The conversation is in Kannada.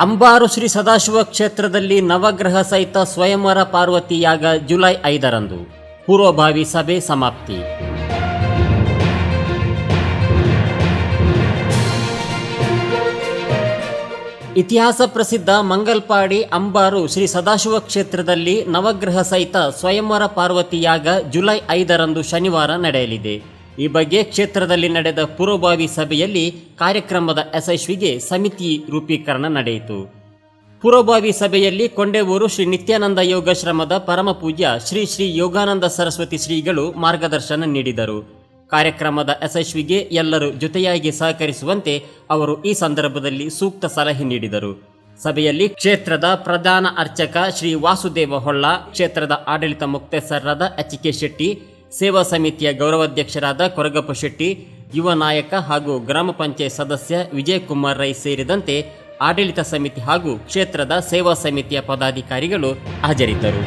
ಅಂಬಾರು ಶ್ರೀ ಸದಾಶಿವ ಕ್ಷೇತ್ರದಲ್ಲಿ ನವಗ್ರಹ ಸಹಿತ ಸ್ವಯಂವರ ಪಾರ್ವತಿ ಯಾಗ ಜುಲೈ ಐದರಂದು. ಪೂರ್ವಭಾವಿ ಸಭೆ ಸಮಾಪ್ತಿ. ಇತಿಹಾಸ ಪ್ರಸಿದ್ಧ ಮಂಗಲ್ಪಾಡಿ ಅಂಬಾರು ಶ್ರೀ ಸದಾಶಿವ ಕ್ಷೇತ್ರದಲ್ಲಿ ನವಗ್ರಹ ಸಹಿತ ಸ್ವಯಂವರ ಪಾರ್ವತಿ ಯಾಗ ಜುಲೈ ಐದರಂದು ಶನಿವಾರ ನಡೆಯಲಿದೆ. ಈ ಬಗ್ಗೆ ಕ್ಷೇತ್ರದಲ್ಲಿ ನಡೆದ ಪೂರ್ವಭಾವಿ ಸಭೆಯಲ್ಲಿ ಕಾರ್ಯಕ್ರಮದ ಯಶಸ್ವಿಗೆ ಸಮಿತಿ ರೂಪೀಕರಣ ನಡೆಯಿತು. ಪೂರ್ವಭಾವಿ ಸಭೆಯಲ್ಲಿ ಕೊಂಡೇವೂರು ಶ್ರೀ ನಿತ್ಯಾನಂದ ಯೋಗಾಶ್ರಮದ ಪರಮಪೂಜ್ಯ ಶ್ರೀ ಶ್ರೀ ಯೋಗಾನಂದ ಸರಸ್ವತಿ ಶ್ರೀಗಳು ಮಾರ್ಗದರ್ಶನ ನೀಡಿದರು. ಕಾರ್ಯಕ್ರಮದ ಯಶಸ್ವಿಗೆ ಎಲ್ಲರೂ ಜೊತೆಯಾಗಿ ಸಹಕರಿಸುವಂತೆ ಅವರು ಈ ಸಂದರ್ಭದಲ್ಲಿ ಸೂಕ್ತ ಸಲಹೆ ನೀಡಿದರು. ಸಭೆಯಲ್ಲಿ ಕ್ಷೇತ್ರದ ಪ್ರಧಾನ ಅರ್ಚಕ ಶ್ರೀ ವಾಸುದೇವ ಹೊಳ್ಳ, ಕ್ಷೇತ್ರದ ಆಡಳಿತ ಮುಕ್ತೇಸರಾದ ಎಚ್ ಕೆ ಶೆಟ್ಟಿ ಸೇವಾ ಸಮಿತಿಯ ಗೌರವಾಧ್ಯಕ್ಷರಾದ ಕೊರಗಪ್ಪ ಶೆಟ್ಟಿ, ಯುವ ನಾಯಕ ಹಾಗೂ ಗ್ರಾಮ ಪಂಚಾಯತ್ ಸದಸ್ಯ ವಿಜಯಕುಮಾರ್ ರೈ ಸೇರಿದಂತೆ ಆಡಳಿತ ಸಮಿತಿ ಹಾಗೂ ಕ್ಷೇತ್ರದ ಸೇವಾ ಸಮಿತಿಯ ಪದಾಧಿಕಾರಿಗಳು ಹಾಜರಿದ್ದರು.